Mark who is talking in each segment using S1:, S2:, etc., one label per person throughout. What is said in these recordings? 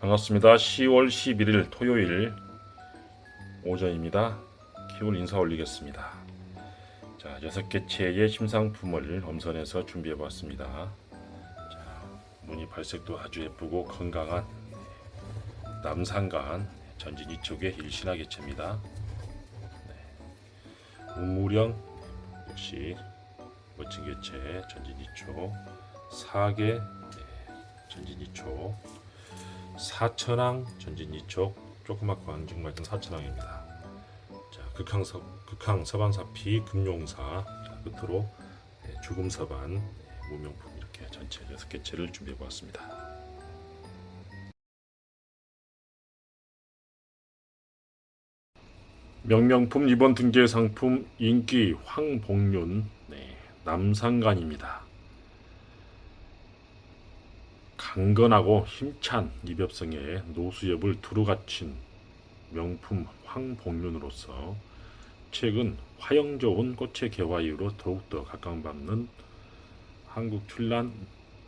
S1: 반갑습니다. 10월 11일 토요일 오전입니다. 기분 인사 올리겠습니다. 자, 여섯 개체의 심상품을 엄선해서 준비해 봤습니다. 자, 무늬 발색도 아주 예쁘고 건강한 남산간 전진 이 쪽의 일신화 개체입니다. 네. 우무령 역시 멋진 개체 전진 이 쪽 사계 네, 전진 이 쪽 사천항 전진 이쪽 조그맣고 안중 맞은 사천항입니다. 자, 극항 서 극항 서반사피 금용사 자, 끝으로 네, 죽음 서반 네, 무명품 이렇게 전체 여섯 개체를 준비해 보았습니다. 명명품 이번 등재 상품 인기 황복륜 네, 남상간입니다. 강건하고 힘찬 이벽성에 노수엽을 두루 갖춘 명품 황복륜으로서 최근 화형 좋은 꽃의 개화 이후로 더욱더 각광받는 한국 출란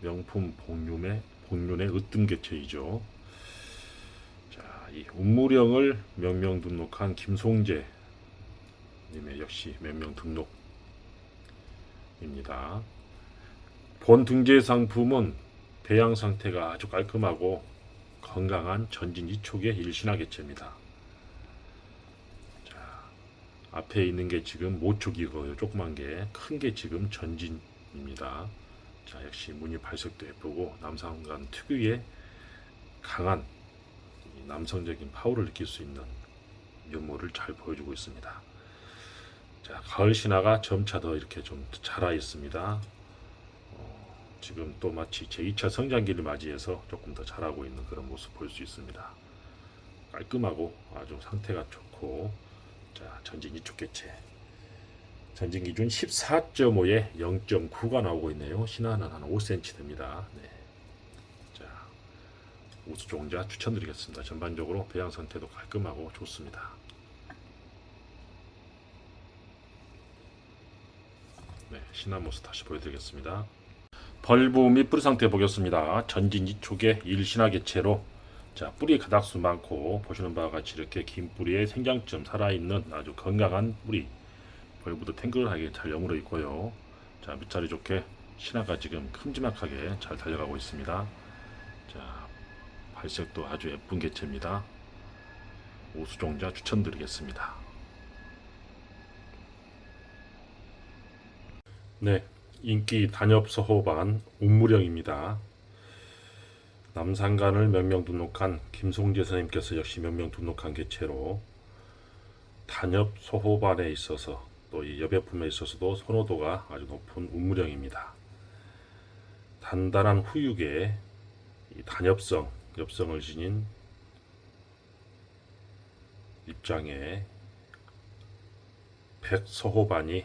S1: 명품 복륜의 복륜의 으뜸 개체이죠. 자, 이 운무령을 명명 등록한 김송재 님의 역시 명명 등록입니다. 본 등재 상품은 배양 상태가 아주 깔끔하고 건강한 전진 이촉의 일신화 개체입니다. 자, 앞에 있는 게 지금 모촉이고요. 조그만 게 큰 게 지금 전진입니다. 자, 역시 무늬 발색도 예쁘고 남상간 특유의 강한 이 남성적인 파워를 느낄 수 있는 면모를 잘 보여주고 있습니다. 자, 가을 신화가 점차 더 이렇게 좀 자라 있습니다. 지금 또 마치 제2차 성장기를 맞이해서 조금 더 잘하고 있는 그런 모습 볼 수 있습니다. 깔끔하고 아주 상태가 좋고 자 전진 이쪽 개체 전진 기준 14.5에 0.9가 나오고 있네요. 신화는 한 5cm 됩니다. 네. 자 우수 종자 추천드리겠습니다. 전반적으로 배양 상태도 깔끔하고 좋습니다. 네, 신화 모습 다시 보여드리겠습니다. 및 뿌리 상태 보겠습니다. 전진 이쪽에 일신화 개체로 자 뿌리 가닥수 많고 보시는 바와 같이 이렇게 긴 뿌리에 생장점 살아있는 아주 건강한 뿌리 벌브도 탱글하게 잘 여물어 있고요. 자 밑자리 좋게 신화가 지금 큼지막하게 잘 달려가고 있습니다. 자 발색도 아주 예쁜 개체입니다. 오수종자 추천드리겠습니다. 네, 인기 단엽 서호반 운무령입니다. 남산간을 몇 명 등록한 김송재 선생님께서 역시 몇 명 등록한 개체로 단엽 소호반에 있어서 또 이 여배품에 있어서도 선호도가 아주 높은 운무령입니다. 단단한 후육에 이 단엽성, 엽성을 지닌 입장에 백서호반이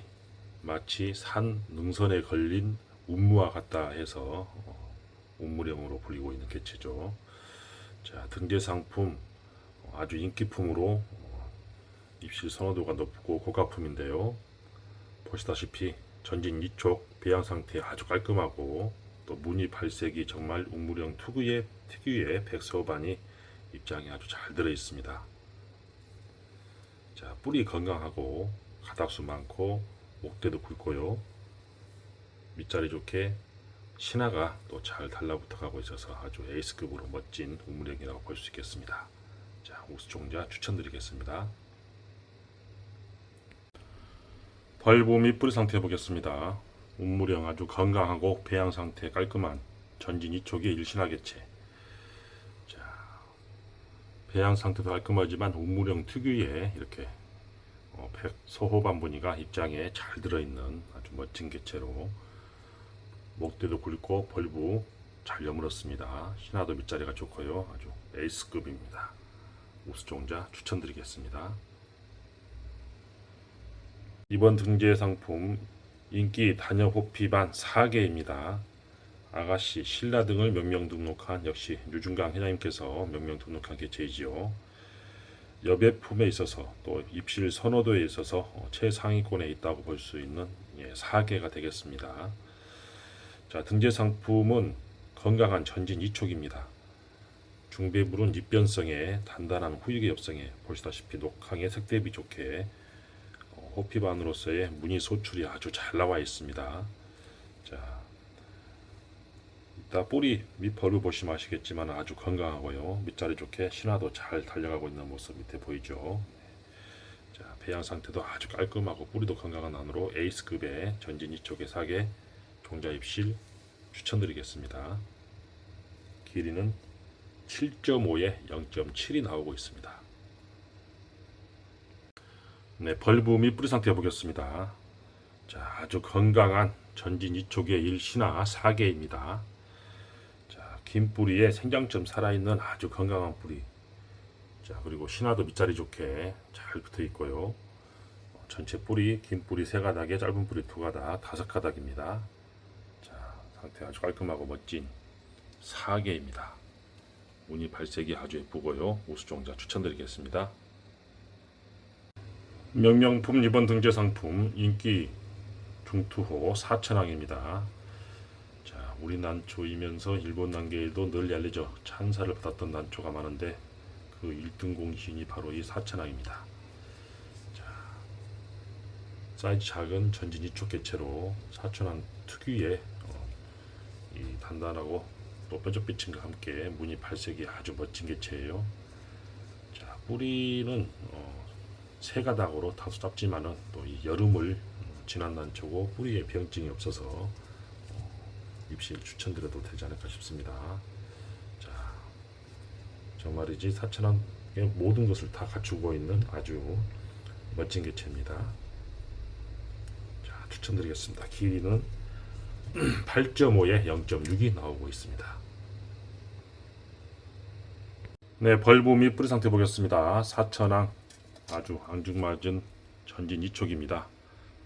S1: 마치 산 능선에 걸린 운무와 같다 해서 어, 운무령으로 불리고 있는 개체죠. 자 등재 상품 어, 아주 인기품으로 어, 입실 선호도가 높고 고가품인데요. 보시다시피 전진 이쪽 배양 상태 아주 깔끔하고 또 무늬 발색이 정말 운무령 특유의 특유의 백서반이 입장이 아주 잘 들어 있습니다. 자 뿌리 건강하고 가닥수 많고 목대도 굵고요. 밑자리 좋게 신화가 또 잘 달라붙어 가고 있어서 아주 에이스급으로 멋진 우물형이라고 볼 수 있겠습니다. 자, 우수종자 추천드리겠습니다. 및 뿌리 상태 보겠습니다. 운무령 아주 건강하고 배양 상태 깔끔한 전진 이쪽의 일신화 개체. 자, 배양 상태도 깔끔하지만 운무령 특유의 이렇게 소호반 무늬가 입장에 잘 들어있는 아주 멋진 개체로 목대도 굵고 벌부 잘 여물었습니다. 신화도 밑자리가 좋고요. 아주 에이스급입니다. 우수종자 추천드리겠습니다. 이번 등재 상품 인기 단엽 호피반 4개입니다. 아가씨, 신라 등을 몇 명 등록한 역시 유중강 회장님께서 몇 명 등록한 개체이지요. 여배품에 있어서 또 입실 선호도에 있어서 어, 최상위권에 있다고 볼 수 있는 예, 4개가 되겠습니다. 자, 등재 상품은 건강한 전진 이촉입니다. 중배불은 입변성에 단단한 후유기 엽성에 보시다시피 녹항의 색대비 좋게 어, 호피반으로서의 무늬 소출이 아주 잘 나와 있습니다. 자, 이따 뿌리 밑벌을 보시면 아시겠지만 아주 건강하고요. 밑자리 좋게 신화도 잘 달려가고 있는 모습 밑에 보이죠. 자, 배양 상태도 아주 깔끔하고 뿌리도 건강한 안으로 에이스급의 전진 이 쪽에 사계 종자 입실 추천드리겠습니다. 길이는 7.5에 0.7이 나오고 있습니다. 네, 벌브 및 뿌리 상태 보겠습니다. 자, 아주 건강한 전진 이쪽의 일신화 4개입니다. 자, 긴 뿌리에 생장점 살아있는 아주 건강한 뿌리. 자, 그리고 신화도 밑자리 좋게 잘 붙어 있고요. 어, 전체 뿌리, 긴 뿌리 세 가닥에 짧은 뿌리 두 가닥, 다섯 가닥입니다. 자, 상태 아주 깔끔하고 멋진 4개입니다. 무늬 발색이 아주 예쁘고요. 우수종자 추천드리겠습니다. 명명품 이번 등재 상품 인기 중투호 4천왕입니다. 자, 우리 난초이면서 일본 단계에도 늘 알려져 찬사를 받았던 난초가 많은데 그 1등 공신이 바로 이 4천왕입니다. 자, 사이즈 작은 전진 이촉 개체로 4천왕 특유의 어, 이 단단하고 또 뾰족빛과 함께 무늬 발색이 아주 멋진 개체예요. 자, 뿌리는 어, 세 가닥으로 다소 짧지만은 또 이 여름을 어, 지난 난초고 뿌리에 병증이 없어서 어, 입실 추천드려도 되지 않을까 싶습니다. 자, 정말이지 사천왕의 모든 것을 다 갖추고 있는 아주 멋진 개체입니다. 자, 추천드리겠습니다. 길이는 8.5에 0.6이 나오고 있습니다. 네, 및 뿌리 상태 보겠습니다. 사천왕 아주 앙증맞은 전진 이촉입니다.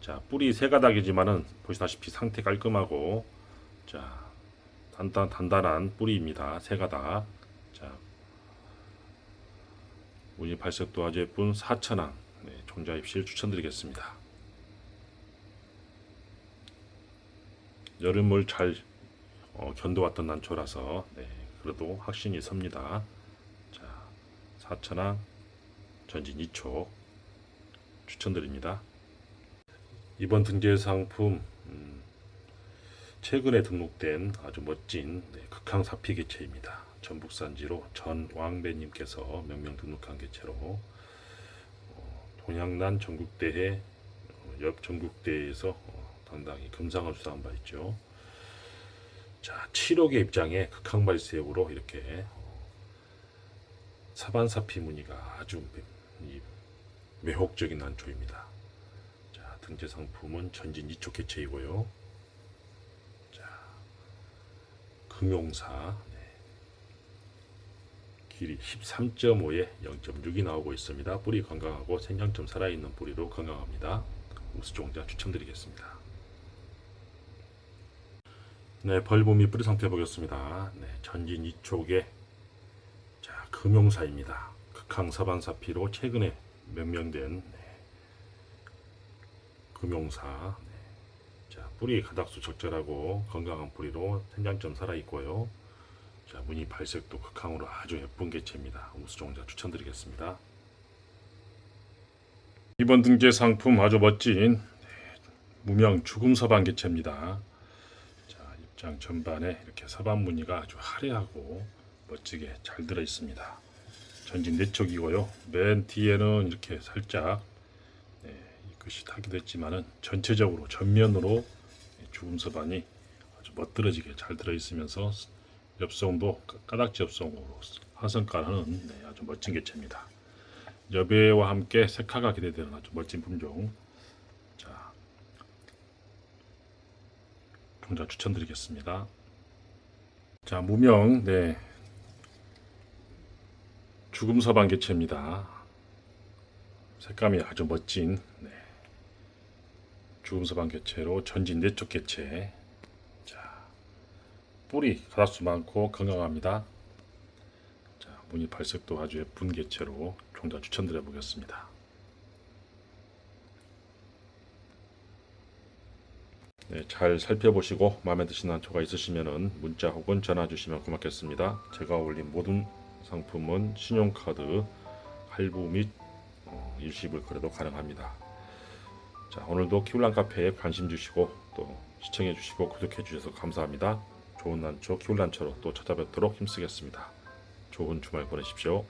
S1: 자, 뿌리 세 가닥이지만은 보시다시피 상태 깔끔하고 자, 단단 단단한 뿌리입니다. 세 가닥. 자, 무늬 발색도 아주 예쁜 사천왕 네, 종자 입실 추천드리겠습니다. 여름을 잘 어, 견뎌왔던 난초라서 네, 그래도 확신이 섭니다. 자, 사천왕 전진 2초 추천드립니다. 이번 등재 상품 음, 최근에 등록된 아주 멋진 네, 극항 사피 개체입니다. 전북산지로 전왕배님께서 명명 등록한 개체로 어, 동양난 전국대회 어, 옆 전국대회에서 어, 당당히 금상을 수상한 바 있죠. 자, 7억의 입장에 극항 발색으로 이렇게 어, 사반사피 무늬가 아주 이 매혹적인 난초입니다. 자, 등재 상품은 전진 이촉 개체이고요. 자, 금용사 네. 길이 13.5에 0.6이 나오고 있습니다. 뿌리 건강하고 생장점 살아있는 뿌리로 건강합니다. 우수종자 추천드리겠습니다. 네, 벌봄이 뿌리 상태 보겠습니다. 네, 전진 이촉에 자, 금용사입니다. 극항 사반사피로 최근에 명명된 네, 금용사. 뿌리 가닥수 적절하고 건강한 뿌리로 생장점 살아 있고요. 자, 무늬 발색도 극항으로 아주 예쁜 개체입니다. 우수종자 추천드리겠습니다. 이번 등재 상품 아주 멋진 네, 무명 죽음 서반 개체입니다. 자, 입장 전반에 이렇게 서반 무늬가 아주 화려하고 멋지게 잘 들어 있습니다. 전진 내쪽이고요. 맨 뒤에는 이렇게 살짝 네, 이것이 타기도 했지만은 전체적으로 전면으로 죽음 서반이 아주 멋들어지게 잘 들어 있으면서 엽성도 까닥지 엽성으로 화성가는 네, 아주 멋진 개체입니다. 여배와 함께 색화가 기대되는 아주 멋진 품종. 자, 종자 추천드리겠습니다. 자, 무명, 네. 죽음 서반 개체입니다. 색감이 아주 멋진, 네. 죽음 서반 개체로 전진 내쪽 개체. 자, 뿌리 가닥수 많고 건강합니다. 자, 무늬 발색도 아주 예쁜 개체로 종자 추천드려 보겠습니다. 네, 잘 살펴보시고 마음에 드시는 한 초가 있으시면은 문자 혹은 전화 주시면 고맙겠습니다. 제가 올린 모든 상품은 신용카드 할부 및 어, 일시불 거래도 가능합니다. 자 오늘도 키울란 카페에 관심 주시고 또 시청해 주시고 구독해 주셔서 감사합니다. 좋은 난초 키울란초로 또 찾아뵙도록 힘쓰겠습니다. 좋은 주말 보내십시오.